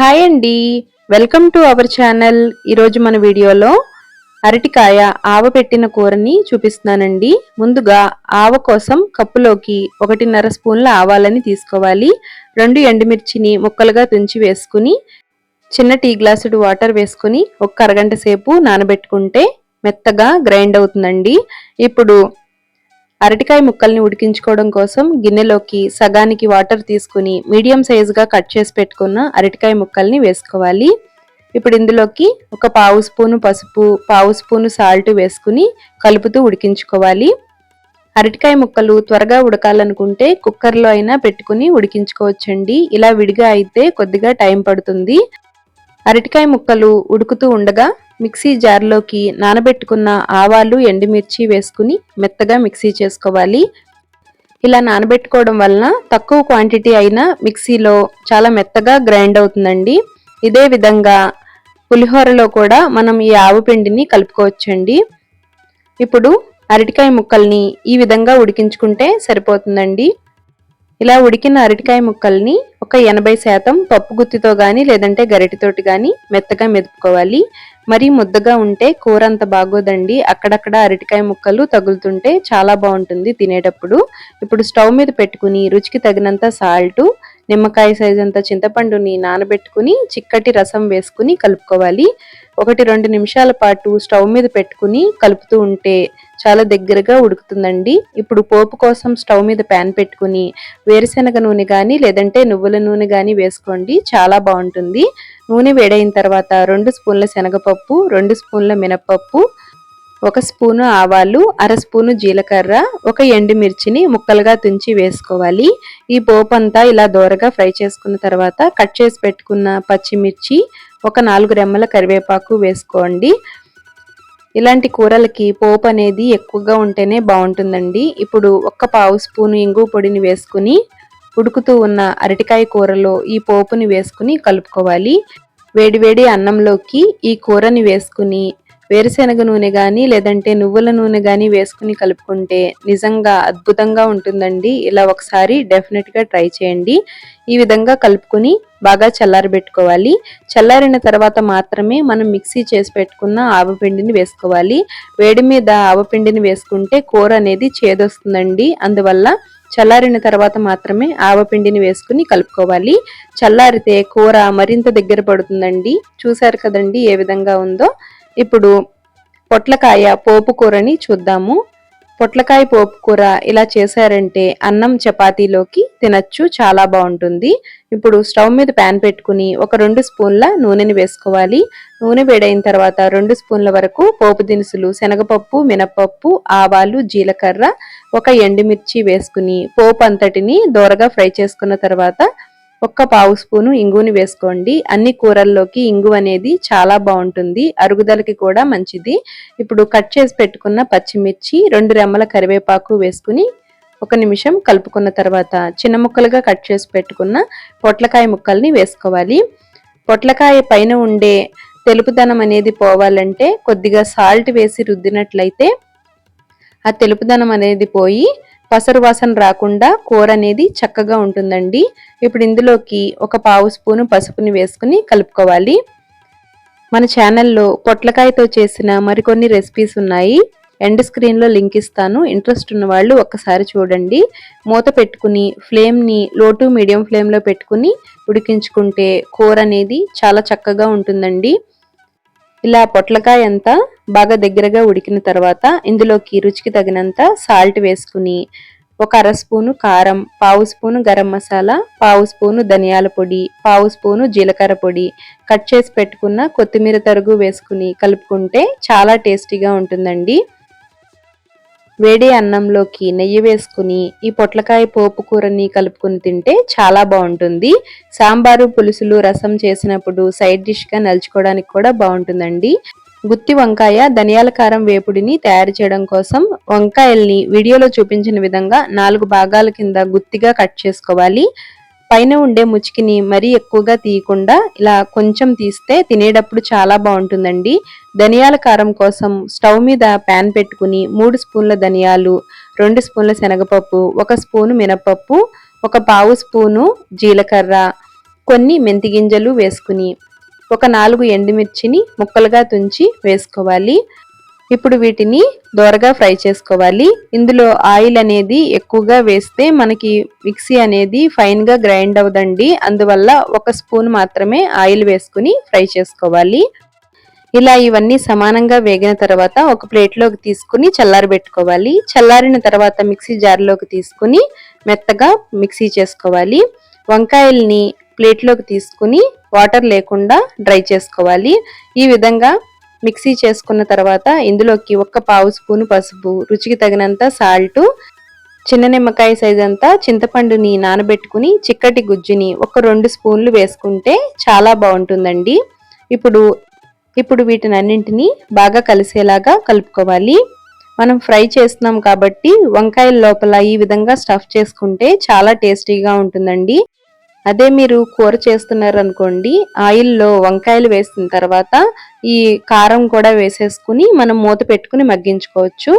Hi అండి. Welcome to our channel ఈరోజు మన వీడియోలో అరటికాయ ఆవ పెట్టిన కూరని చూపిస్తున్నానండి. ముందుగా ఆవ కోసం కప్పులోకి ఒకటిన్నర స్పూన్ల ఆవాలని తీసుకోవాలి. రెండు ఎండుమిర్చిని ముక్కలుగా తుంచి వేసుకుని చిన్న టీ గ్లాసుడు వాటర్ వేసుకుని ఒక అరగంట సేపు నానబెట్టుకుంటే మెత్తగా గ్రైండ్ అవుతుందండి. ఇప్పుడు అరటికాయ ముక్కల్ని ఉడికించుకోవడం కోసం గిన్నెలోకి సగానికి వాటర్ తీసుకుని మీడియం సైజుగా కట్ చేసి పెట్టుకున్న అరటికాయ ముక్కల్ని వేసుకోవాలి. ఇప్పుడు ఇందులోకి ఒక పావు స్పూను పసుపు పావు స్పూను సాల్ట్ వేసుకుని కలుపుతూ ఉడికించుకోవాలి. అరటికాయ ముక్కలు త్వరగా ఉడకాలనుకుంటే కుక్కర్లో అయినా పెట్టుకుని ఉడికించుకోవచ్చండి. ఇలా విడిగా అయితే కొద్దిగా టైం పడుతుంది. అరటికాయ ముక్కలు ఉడుకుతూ ఉండగా మిక్సీ జార్లోకి నానబెట్టుకున్న ఆవాలు ఎండుమిర్చి వేసుకుని మెత్తగా మిక్సీ చేసుకోవాలి. ఇలా నానబెట్టుకోవడం వలన తక్కువ క్వాంటిటీ అయిన మిక్సీలో చాలా మెత్తగా గ్రైండ్ అవుతుందండి. ఇదే విధంగా పులిహోరలో కూడా మనం ఈ ఆవు పిండిని కలుపుకోవచ్చండి. ఇప్పుడు అరటికాయ ముక్కల్ని ఈ విధంగా ఉడికించుకుంటే సరిపోతుందండి. ఇలా ఉడికిన అరటికాయ ముక్కల్ని ఒక ఎనభై శాతం పప్పు గుత్తితో కానీ లేదంటే గరిటితోటి కానీ మెత్తగా మెదుపుకోవాలి. మరీ ముద్దగా ఉంటే కూర అంత బాగోదండి. అక్కడక్కడ అరటికాయ ముక్కలు తగులుతుంటే చాలా బాగుంటుంది తినేటప్పుడు. ఇప్పుడు స్టవ్ మీద పెట్టుకుని రుచికి తగినంత సాల్ట్ నిమ్మకాయ సైజ్ అంత చింతపండుని నానబెట్టుకుని చిక్కటి రసం వేసుకుని కలుపుకోవాలి. ఒకటి రెండు నిమిషాల పాటు స్టవ్ మీద పెట్టుకుని కలుపుతూ ఉంటే చాలా దగ్గరగా ఉడుకుతుందండి. ఇప్పుడు పోపు కోసం స్టవ్ మీద ప్యాన్ పెట్టుకుని వేరుశనగ నూనె కానీ లేదంటే నువ్వుల నూనె కానీ వేసుకోండి. చాలా బాగుంటుంది. నూనె వేడైన తర్వాత రెండు స్పూన్ల శనగపప్పు రెండు స్పూన్ల మినపప్పు ఒక స్పూను ఆవాలు అర స్పూను జీలకర్ర ఒక ఎండుమిర్చిని ముక్కలుగా తుంచి వేసుకోవాలి. ఈ పోపు అంతా ఇలా దోరగా ఫ్రై చేసుకున్న తర్వాత కట్ చేసి పెట్టుకున్న పచ్చిమిర్చి ఒక నాలుగు రెమ్మల కరివేపాకు వేసుకోండి. ఇలాంటి కూరలకి పోపు అనేది ఎక్కువగా ఉంటేనే బాగుంటుందండి. ఇప్పుడు ఒక్క పావు స్పూను ఇంగు పొడిని వేసుకుని ఉడుకుతూ ఉన్న అరటికాయ కూరలో ఈ పోపుని వేసుకుని కలుపుకోవాలి. వేడివేడి అన్నంలోకి ఈ కూరని వేసుకుని వేరుశనగ నూనె కానీ లేదంటే నువ్వుల నూనె కానీ వేసుకుని కలుపుకుంటే నిజంగా అద్భుతంగా ఉంటుందండి. ఇలా ఒకసారి డెఫినెట్గా ట్రై చేయండి. ఈ విధంగా కలుపుకొని బాగా చల్లారబెట్టుకోవాలి. చల్లారిన తర్వాత మాత్రమే మనం మిక్సీ చేసి పెట్టుకున్న ఆవపిండిని వేసుకోవాలి. వేడి మీద ఆవపిండిని వేసుకుంటే కూర అనేది చేదొస్తుందండి. అందువల్ల చల్లారిన తర్వాత మాత్రమే ఆవపిండిని వేసుకుని కలుపుకోవాలి. చల్లారితే కూర మరింత దగ్గర పడుతుందండి. చూసారు కదండి ఏ విధంగా ఉందో? ఇప్పుడు పొట్లకాయ పోపు కూరని చూద్దాము. పొట్లకాయ పోపు కూర ఇలా చేశారంటే అన్నం చపాతీలోకి తినచ్చు చాలా బాగుంటుంది. ఇప్పుడు స్టవ్ మీద ప్యాన్ పెట్టుకుని ఒక రెండు స్పూన్ల నూనెని వేసుకోవాలి. నూనె వేడైన తర్వాత రెండు స్పూన్ల వరకు పోపు దినుసులు శనగపప్పు మినపప్పు ఆవాలు జీలకర్ర ఒక ఎండుమిర్చి వేసుకుని పోపు అంతటిని దోరగా ఫ్రై చేసుకున్న తర్వాత ఒక్క పావు స్పూను ఇంగుని వేసుకోండి. అన్ని కూరల్లోకి ఇంగు అనేది చాలా బాగుంటుంది. అరుగుదలకి కూడా మంచిది. ఇప్పుడు కట్ చేసి పెట్టుకున్న పచ్చిమిర్చి రెండు రెమ్మల కరివేపాకు వేసుకుని ఒక నిమిషం కలుపుకున్న తర్వాత చిన్న ముక్కలుగా కట్ చేసి పెట్టుకున్న పొట్లకాయ ముక్కల్ని వేసుకోవాలి. పొట్లకాయ పైన ఉండే తెలుపుదనం అనేది పోవాలంటే కొద్దిగా సాల్ట్ వేసి రుద్దినట్లయితే ఆ తెలుపుదనం అనేది పోయి పసరు వాసన రాకుండా కూర అనేది చక్కగా ఉంటుందండి. ఇప్పుడు ఇందులోకి ఒక పావు స్పూను పసుపుని వేసుకుని కలుపుకోవాలి. మన ఛానల్లో పొట్లకాయతో చేసిన మరికొన్ని రెసిపీస్ ఉన్నాయి. ఎండ్ స్క్రీన్లో లింక్ ఇస్తాను. ఇంట్రెస్ట్ ఉన్న వాళ్ళు ఒక్కసారి చూడండి. మూత పెట్టుకుని ఫ్లేమ్ని లో టు మీడియం ఫ్లేమ్లో పెట్టుకుని ఉడికించుకుంటే కూర అనేది చాలా చక్కగా ఉంటుందండి. ఇలా పొట్లకాయ అంతా బాగా దగ్గరగా ఉడికిన తర్వాత ఇందులోకి రుచికి తగినంత సాల్ట్ వేసుకుని ఒక అర స్పూను కారం పావు స్పూను గరం మసాలా పావు స్పూను ధనియాల పొడి పావు స్పూను జీలకర్ర పొడి కట్ చేసి పెట్టుకున్న కొత్తిమీర తరుగు వేసుకుని కలుపుకుంటే చాలా టేస్టీగా ఉంటుందండి. వేడి అన్నంలోకి నెయ్యి వేసుకుని ఈ పొట్లకాయ పోపు కూరని కలుపుకుని తింటే చాలా బాగుంటుంది. సాంబారు పులుసులు రసం చేసినప్పుడు సైడ్ డిష్గా నలుచుకోవడానికి కూడా బాగుంటుందండి. గుత్తి వంకాయ ధనియాల కారం వేపుడిని తయారు చేయడం కోసం వంకాయల్ని వీడియోలో చూపించిన విధంగా నాలుగు భాగాల కింద గుత్తిగా కట్ చేసుకోవాలి. పైన ఉండే ముచికిని మరీ ఎక్కువగా తీయకుండా ఇలా కొంచెం తీస్తే తినేటప్పుడు చాలా బాగుంటుందండి. ధనియాల కారం కోసం స్టవ్ మీద ప్యాన్ పెట్టుకుని మూడు స్పూన్ల ధనియాలు రెండు స్పూన్ల శనగపప్పు ఒక స్పూను మినపప్పు ఒక పావు స్పూను జీలకర్ర కొన్ని మెంతి గింజలు వేసుకుని ఒక నాలుగు ఎండుమిర్చిని ముక్కలుగా తుంచి వేసుకోవాలి. ఇప్పుడు వీటిని దోరగా ఫ్రై చేసుకోవాలి. ఇందులో ఆయిల్ అనేది ఎక్కువగా వేస్తే మనకి మిక్సీ అనేది ఫైన్గా గ్రైండ్ అవదండి అందువల్ల ఒక స్పూన్ మాత్రమే ఆయిల్ వేసుకుని ఫ్రై చేసుకోవాలి. ఇలా ఇవన్నీ సమానంగా వేగిన తర్వాత ఒక ప్లేట్లోకి తీసుకుని చల్లారబెట్టుకోవాలి చల్లారిన తర్వాత మిక్సీ జార్లోకి తీసుకుని మెత్తగా మిక్సీ చేసుకోవాలి. వంకాయల్ని ప్లేట్లోకి తీసుకుని వాటర్ లేకుండా డ్రై చేసుకోవాలి. ఈ విధంగా మిక్సీ చేసుకున్న తర్వాత ఇందులోకి ఒక్క పావు స్పూను పసుపు రుచికి తగినంత సాల్ట్ చిన్న నిమ్మకాయ సైజ్ అంతా చింతపండుని నానబెట్టుకుని చిక్కటి గుజ్జుని ఒక రెండు స్పూన్లు వేసుకుంటే చాలా బాగుంటుందండి. ఇప్పుడు ఇప్పుడు వీటిని అన్నింటినీ బాగా కలిసేలాగా కలుపుకోవాలి. మనం ఫ్రై చేస్తున్నాం కాబట్టి వంకాయల లోపల ఈ విధంగా స్టఫ్ చేసుకుంటే చాలా టేస్టీగా ఉంటుందండి. అదే మీరు కూర చేస్తున్నారు అనుకోండి ఆయిల్లో వంకాయలు వేసిన తర్వాత ఈ కారం కూడా వేసేసుకుని మనం మూత పెట్టుకుని మగ్గించుకోవచ్చు.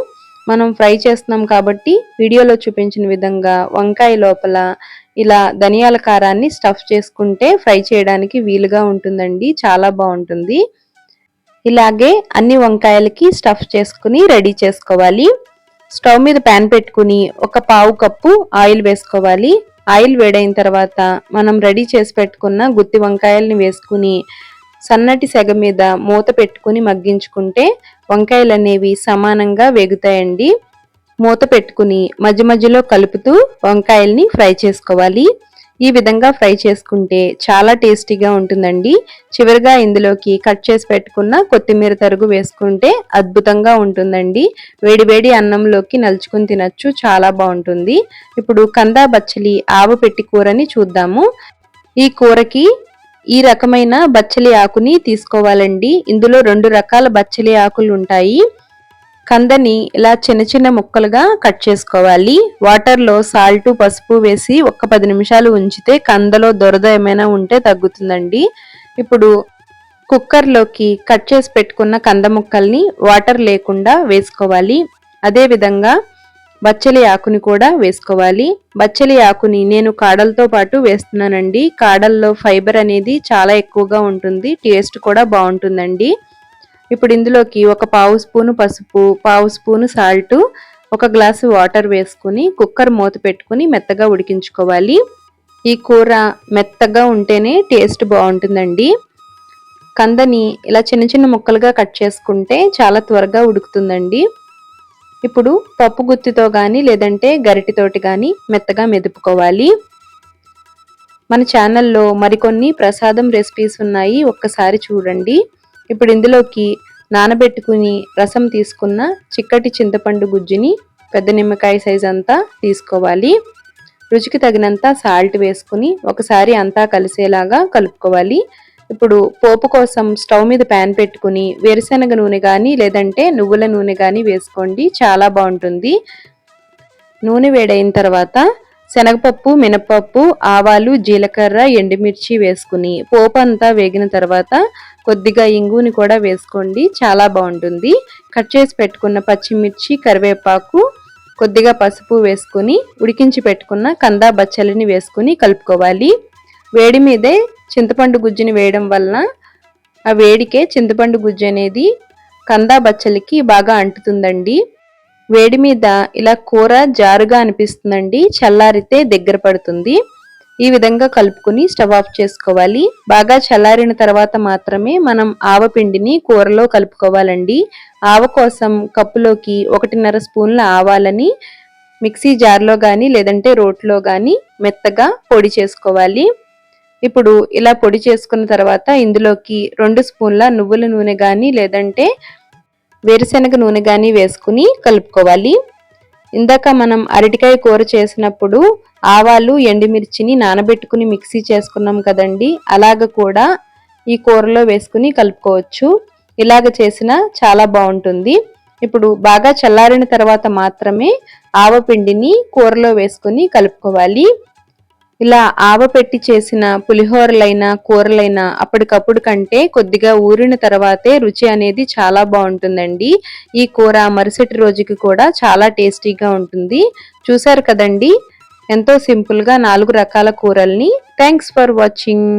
మనం ఫ్రై చేస్తున్నాం కాబట్టి వీడియోలో చూపించిన విధంగా వంకాయ లోపల ఇలా ధనియాల కారాన్ని స్టఫ్ చేసుకుంటే ఫ్రై చేయడానికి వీలుగా ఉంటుందండి చాలా బాగుంటుంది. ఇలాగే అన్ని వంకాయలకి స్టఫ్ చేసుకుని రెడీ చేసుకోవాలి. స్టవ్ మీద ప్యాన్ పెట్టుకుని ఒక పావు కప్పు ఆయిల్ వేసుకోవాలి. ఆయిల్ వేడైన తర్వాత మనం రెడీ చేసి పెట్టుకున్న గుత్తి వంకాయల్ని వేసుకుని సన్నటి సెగ మీద మూత పెట్టుకుని మగ్గించుకుంటే వంకాయలు అనేవి సమానంగా వేగుతాయండి. మూత పెట్టుకుని మధ్య మధ్యలో కలుపుతూ వంకాయల్ని ఫ్రై చేసుకోవాలి. ఈ విధంగా ఫ్రై చేసుకుంటే చాలా టేస్టీగా ఉంటుందండి. చివరిగా ఇందులోకి కట్ చేసి పెట్టుకున్న కొత్తిమీర తరుగు వేసుకుంటే అద్భుతంగా ఉంటుందండి. వేడి వేడి అన్నంలోకి నలుచుకుని తినచ్చు చాలా బాగుంటుంది. ఇప్పుడు కందా బచ్చలి ఆవు పెట్టి కూరని చూద్దాము. ఈ కూరకి ఈ రకమైన బచ్చలి ఆకుని తీసుకోవాలండి. ఇందులో రెండు రకాల బచ్చలి ఆకులు ఉంటాయి. కందని ఇలా చిన్న చిన్న ముక్కలుగా కట్ చేసుకోవాలి. వాటర్లో సాల్ట్ పసుపు వేసి ఒక పది నిమిషాలు ఉంచితే కందలో దొరద ఏమైనా ఉంటే తగ్గుతుందండి. ఇప్పుడు కుక్కర్లోకి కట్ చేసి పెట్టుకున్న కంద ముక్కల్ని వాటర్ లేకుండా వేసుకోవాలి. అదేవిధంగా బచ్చలి ఆకుని కూడా వేసుకోవాలి. బచ్చలి ఆకుని నేను కాడలతో పాటు వేస్తున్నానండి. కాడల్లో ఫైబర్ అనేది చాలా ఎక్కువగా ఉంటుంది. టేస్ట్ కూడా బాగుంటుందండి. ఇప్పుడు ఇందులోకి ఒక పావు స్పూను పసుపు పావు స్పూను సాల్ట్ ఒక గ్లాసు వాటర్ వేసుకుని కుక్కర్ మూత పెట్టుకుని మెత్తగా ఉడికించుకోవాలి. ఈ కూర మెత్తగా ఉంటేనే టేస్ట్ బాగుంటుందండి. కందని ఇలా చిన్న చిన్న ముక్కలుగా కట్ చేసుకుంటే చాలా త్వరగా ఉడుకుతుందండి. ఇప్పుడు పప్పు గుత్తితో కానీ లేదంటే గరిటితోటి కానీ మెత్తగా మెదుపుకోవాలి. మన ఛానల్లో మరికొన్ని ప్రసాదం రెసిపీస్ ఉన్నాయి. ఒక్కసారి చూడండి. ఇప్పుడు ఇందులోకి నానబెట్టుకుని రసం తీసుకున్న చిక్కటి చింతపండు గుజ్జుని పెద్ద నిమ్మకాయ సైజ్ అంతా తీసుకోవాలి. రుచికి తగినంత సాల్ట్ వేసుకుని ఒకసారి అంతా కలిసేలాగా కలుపుకోవాలి. ఇప్పుడు పోపు కోసం స్టవ్ మీద ప్యాన్ పెట్టుకుని వేరుశనగ నూనె కానీ లేదంటే నువ్వుల నూనె కానీ వేసుకోండి చాలా బాగుంటుంది. నూనె వేడైన తర్వాత శనగపప్పు మినపప్పు ఆవాలు జీలకర్ర ఎండుమిర్చి వేసుకుని పోపు అంతా వేగిన తర్వాత కొద్దిగా ఇంగుని కూడా వేసుకోండి. చాలా బాగుంటుంది. కట్ చేసి పెట్టుకున్న పచ్చిమిర్చి కరివేపాకు కొద్దిగా పసుపు వేసుకుని ఉడికించి పెట్టుకున్న కందా బచ్చలిని వేసుకుని కలుపుకోవాలి. వేడి మీదే చింతపండు గుజ్జుని వేయడం వలన ఆ వేడికే చింతపండు గుజ్జు అనేది కందా బచ్చలికి బాగా అంటుతుందండి. వేడి మీద ఇలా కూర జారుగా అనిపిస్తుందండి. చల్లారితే దగ్గర పడుతుంది. ఈ విధంగా కలుపుకుని స్టవ్ ఆఫ్ చేసుకోవాలి. బాగా చల్లారిన తర్వాత మాత్రమే మనం ఆవపిండిని కూరలో కలుపుకోవాలండి. ఆవ కోసం కప్పులోకి ఒకటిన్నర స్పూన్ల ఆవాలని మిక్సీ జార్లో కానీ లేదంటే రోట్లో కానీ మెత్తగా పొడి చేసుకోవాలి. ఇప్పుడు ఇలా పొడి చేసుకున్న తర్వాత ఇందులోకి రెండు స్పూన్ల నువ్వుల నూనె కానీ లేదంటే వేరుశనగ నూనె కానీ వేసుకుని కలుపుకోవాలి. ఇందాక మనం అరటికాయ కూర చేసినప్పుడు ఆవాలు ఎండుమిర్చిని నానబెట్టుకుని మిక్సీ చేసుకున్నాం కదండి. అలాగ కూడా ఈ కూరలో వేసుకుని కలుపుకోవచ్చు. ఇలాగ చేసిన చాలా బాగుంటుంది. ఇప్పుడు బాగా చల్లారిన తర్వాత మాత్రమే ఆవపిండిని కూరలో వేసుకుని కలుపుకోవాలి. ఇలా ఆవపెట్టి చేసిన పులిహోరలైనా కూరలైనా అప్పటికప్పుడు కంటే కొద్దిగా ఊరిన తర్వాతే రుచి అనేది చాలా బాగుంటుందండి. ఈ కూర మరుసటి రోజుకి కూడా చాలా టేస్టీగా ఉంటుంది. చూసారు కదండి? ఎంతో సింపుల్గా నాలుగు రకాల కూరల్ని. Thanks for watching.